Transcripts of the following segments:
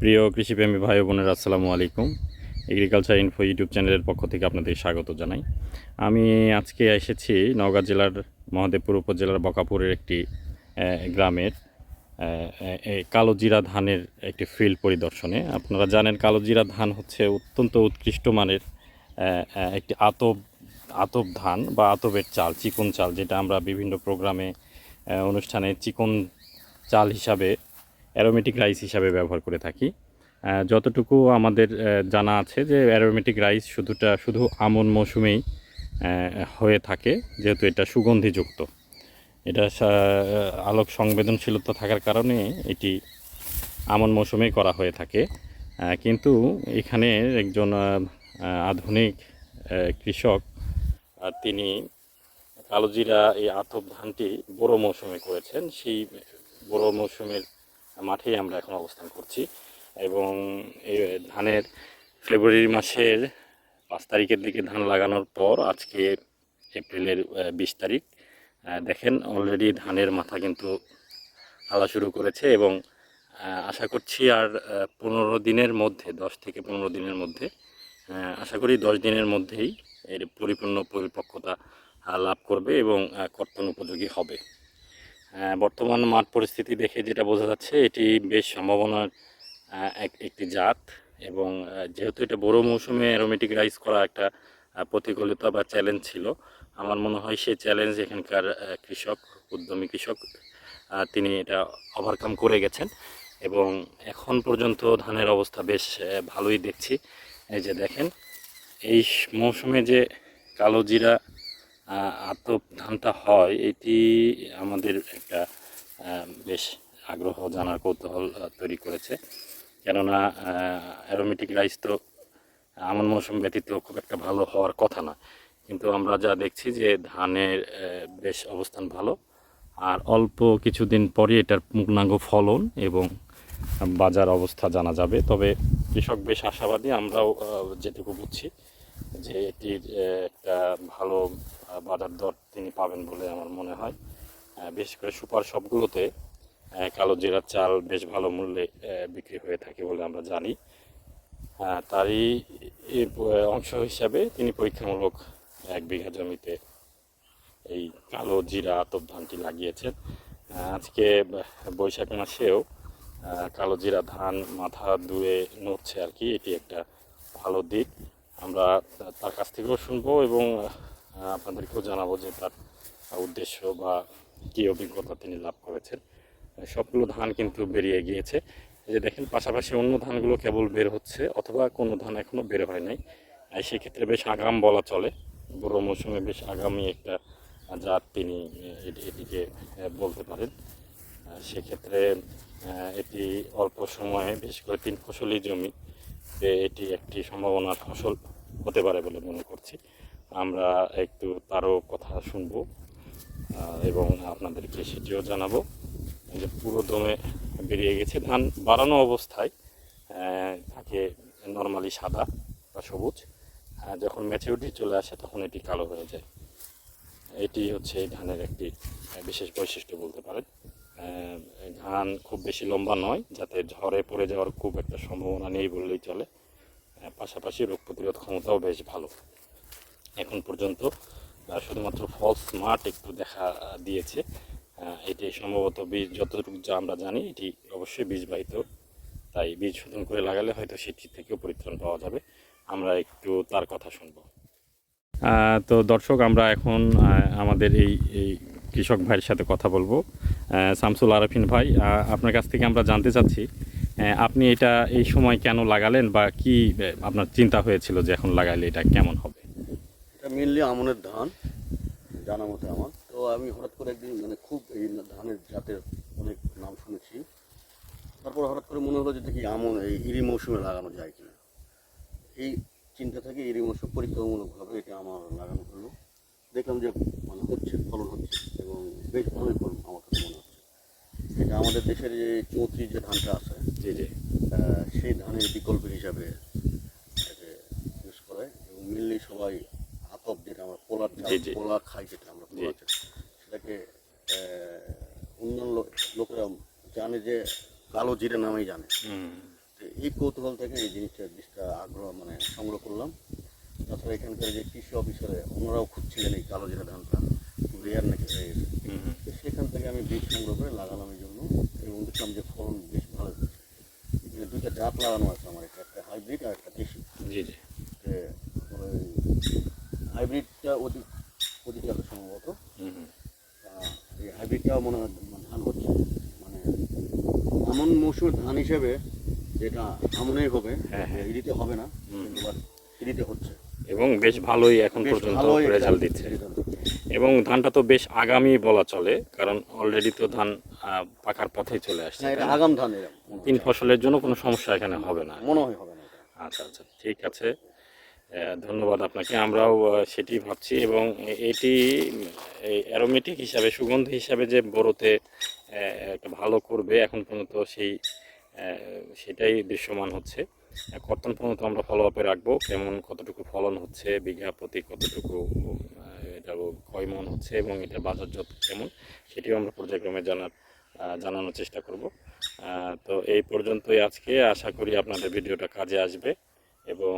প্রিয় কৃষিপ্রেমী ভাই বোনের আসসালামু আলাইকুম। এগ্রিকালচার ইনফো ইউটিউব চ্যানেলের পক্ষ থেকে আপনাদের স্বাগত জানাই। আমি আজকে এসেছি নওগাঁ জেলার মহাদেবপুর উপজেলার বকাপুরের একটি গ্রামের আহ, এই কালোজিরা ধানের একটি ফিল্ড পরিদর্শনে। আপনারা জানেন কালোজিরা ধান হচ্ছে অত্যন্ত উৎকৃষ্ট মানের একটি আতব আতব ধান বা আতবের চাল চিকন চাল যেটা আমরা বিভিন্ন প্রোগ্রামে অনুষ্ঠানে চিকন চাল হিসাবে অ্যারোমেটিক রাইস হিসাবে ব্যবহার করে থাকি। যতটুকু আমাদের জানা আছে যে অ্যারোমেটিক রাইস শুধুটা, শুধু আমন মৌসুমেই হয়ে থাকে, যেহেতু এটা সুগন্ধিযুক্ত। এটা আলোক সংবেদনশীলতা থাকার কারণে এটি আমন মৌসুমেই করা হয়ে থাকে। কিন্তু এখানে একজন আধুনিক কৃষক তিনি কালোজিরা এই আতপ ধানটি বড় মৌসুমে করেছেন। সেই বড় মৌসুমের মাঠেই আমরা এখন অবস্থান করছি এবং এই ধানের ফেব্রুয়ারি মাসের পাঁচ তারিখের দিকে ধান লাগানোর পর আজকে এপ্রিলের বিশ তারিখ দেখেন অলরেডি ধানের মাথা কিন্তু হালা শুরু করেছে এবং আশা করছি আর পনেরো দিনের মধ্যে, দশ থেকে পনেরো দিনের মধ্যে আশা করি দশ দিনের মধ্যেই এর পরিপূর্ণ পরিপক্কতা লাভ করবে এবং কর্তন উপযোগী হবে। বর্তমান মাঠ পরিস্থিতি দেখে যেটা বোঝা যাচ্ছে, এটি বেশ সম্ভাবনার এক একটি জাত এবং যেহেতু এটা বড় মৌসুমে অ্যারোমেটিক রাইস করা একটা প্রতিকূলতা বা চ্যালেঞ্জ ছিল, আমার মনে হয় সেই চ্যালেঞ্জ এখানকার কৃষক, উদ্যমী কৃষক তিনি এটা ওভারকাম করে গেছেন এবং এখন পর্যন্ত ধানের অবস্থা বেশ ভালোই দেখছি। এই যে দেখেন, এই মৌসুমে যে কালো জিরা আতপ ধানটা হয়, এটি আমাদের একটা বেশ আগ্রহ জানার কৌতূহল তৈরি করেছে। কেননা অ্যারোমেটিক রাইস তো আমন মৌসুম ব্যতীত খুব একটা ভালো হওয়ার কথা না। কিন্তু আমরা যা দেখছি যে ধানের বেশ অবস্থান ভালো, আর অল্প কিছুদিন পরে এটার পূর্ণাঙ্গ ফলন এবং বাজার অবস্থা জানা যাবে। তবে কৃষক বেশ আশাবাদী, আমরাও যেটুকু বুঝছি। যে এটির একটা ভালো বাজার দর তিনি পাবেন বলে আমার মনে হয়। বিশেষ করে সুপার আহ, কালো জিরার চাল বেশ ভালো মূল্যে বিক্রি হয়ে থাকে বলে আমরা জানি। তারই অংশ হিসাবে তিনি পরীক্ষামূলক এক বিঘা জমিতে এই কালো জিরা আতপ ধানটি লাগিয়েছেন। আজকে বৈশাখ মাসেও কালো জিরা ধান মাথা ধুয়ে নড়ছে আর কি। এটি একটা ভালো দিক। আমরা তার কাছ থেকেও শুনব এবং আপনাদেরকেও জানাব যে তার উদ্দেশ্য বা কী অভিজ্ঞতা তিনি লাভ করেছেন। সবগুলো ধান কিন্তু বেরিয়ে গিয়েছে। যে দেখেন, পাশাপাশি অন্য ধানগুলো কেবল বের হচ্ছে অথবা কোনো ধান এখনও বের হয় নাই। সেক্ষেত্রে বেশ আগাম বলা চলে। বড় মৌসুমে বেশ আগামী একটা জাত তিনি এটিকে বলতে পারেন। সেক্ষেত্রে এটি অল্প সময়ে বিশেষ করে তিন ফসলি জমি। যে এটি একটি সম্ভাবনার ফসল হতে পারে বলে মনে করছি। আমরা একটু তারও কথা শুনব এবং আপনাদেরকে সেটিও জানাব যে পুরো দমে বেরিয়ে গেছে। ধান বাড়ানো অবস্থায় থাকে নর্মালি সাদা বা সবুজ। যখন ম্যাচিউরিটি চলে আসে তখন এটি কালো হয়ে যায়। এটি হচ্ছে এই ধানের একটি বিশেষ বৈশিষ্ট্য বলতে পারেন। ধান খুব বেশি লম্বা নয়, যাতে ঝড়ে পড়ে যাওয়ার খুব একটা সম্ভাবনা নেই বললেই চলে। পাশাপাশি রোগ প্রতিরোধ ক্ষমতাও বেশ ভালো। এখন পর্যন্ত শুধুমাত্র ফলস মাঠ একটু দেখা দিয়েছে। এটি সম্ভবত বীজ, যতটুকু যা আমরা জানি, এটি অবশ্যই বীজবাহিত। তাই বীজ শোধন করে লাগালে হয়তো সেটি থেকেও পরিত্রাণ পাওয়া যাবে। আমরা একটু তার কথা শুনব। তো দর্শক, আমরা এখন আমাদের এই এই কৃষক ভাইয়ের সাথে কথা বলব। শামসুল আরাফিন ভাই আপনার কাছ থেকে আমরা জানতে চাচ্ছি আপনি এটা এই সময় কেন লাগালেন বা কি আপনার চিন্তা হয়েছিল যে এখন লাগাইলে এটা কেমন হবে? এটা মেনলি আমনের ধান, জানা মতো আমার। তো আমি হঠাৎ করে একদিন মানে খুব এই ধানের জাতের অনেক নাম শুনেছি। তারপর হঠাৎ করে মনে হলো যে দেখি আমন এই ইরি মৌসুমে লাগানো যায় কিনা। এই চিন্তা থেকে ইরি মৌসুম পরীক্ষামূলকভাবে এটা আমার লাগানো হলো। দেখলাম যে মানে হচ্ছে ফলন হচ্ছে এবং বেশ ভালোই ফলন আমার কাছে মনে হচ্ছে। এটা আমাদের দেশের যে চৌত্রিশ যে ধানটা আছে যে আহ, সেই ধানের বিকল্প হিসাবে এটাকে ইউজ করে এবং মেনলি সবাই আতপ যেটা আমরা জি। পোলা খাই যেটা আমরা পোলা সেটাকে অন্যান্য লোক- লোকেরা জানে যে কালো জিরে নামেই জানে। এই কৌতূহল থেকে এই জিনিসটা জিনিসটা আগ্রহ মানে সংগ্রহ করলাম। তাছাড়া এখানকার যে কৃষি অফিসারে ওনারাও খুঁজছিলেন এই কালো জিরা ধানটা রেয়ার নাকি হয়ে গেছে। সেখান থেকে আমি বীজ সংগ্রহ করে লাগালাম এই জন্য এবং দেখলাম যে ফলন বেশ ভালো। এখানে দুইটা জাত লাগানো আছে আমার এটা একটা হাইব্রিড আর একটা দেশি। জি জি। হাইব্রিডটা অধিক অধিক আছে সম্ভবত এই হাইব্রিডটাও মনে হয় মানে ধান হচ্ছে। মানে আমন মৌসুমের ধান হিসেবে যেটা আমনেই হবে হ্যাঁ, হ্যাঁ। হবে না। কিন্তু বাট হচ্ছে। এবং বেশ ভালোই এখন পর্যন্ত রেজাল্ট দিচ্ছে। এবং ধানটা তো বেশ আগামী বলা চলে কারণ অলরেডি তো ধান পাকার পথে চলে আসছে আগাম ধান তিন ফসলের জন্য কোনো সমস্যা এখানে হবে না। মনে হয় হবে না আচ্ছা আচ্ছা ঠিক আছে। ধন্যবাদ আপনাকে আমরাও সেটি ভাবছি এবং এটি অ্যারোমেটিক হিসাবে সুগন্ধ হিসাবে যে বড়তে একটা ভালো করবে এখন পর্যন্ত সেই সেটাই দৃশ্যমান হচ্ছে। কতক্ষণ পর্যন্ত আমরা ফলো আপে রাখব। কেমন কতটুকু ফলন হচ্ছে, বিঘা প্রতি কতটুকু এটা কয় মন হচ্ছে এবং এটা বাজারজাত কেমন, সেটিও আমরা পর্যায়ক্রমে জানার জানানোর চেষ্টা করব। তো এই পর্যন্তই আজকে। আশা করি আপনাদের ভিডিওটা কাজে আসবে এবং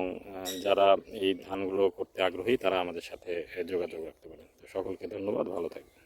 যারা এই ধানগুলো করতে আগ্রহী তারা আমাদের সাথে যোগাযোগ রাখতে পারেন। সকলকে ধন্যবাদ, ভালো থাকবেন।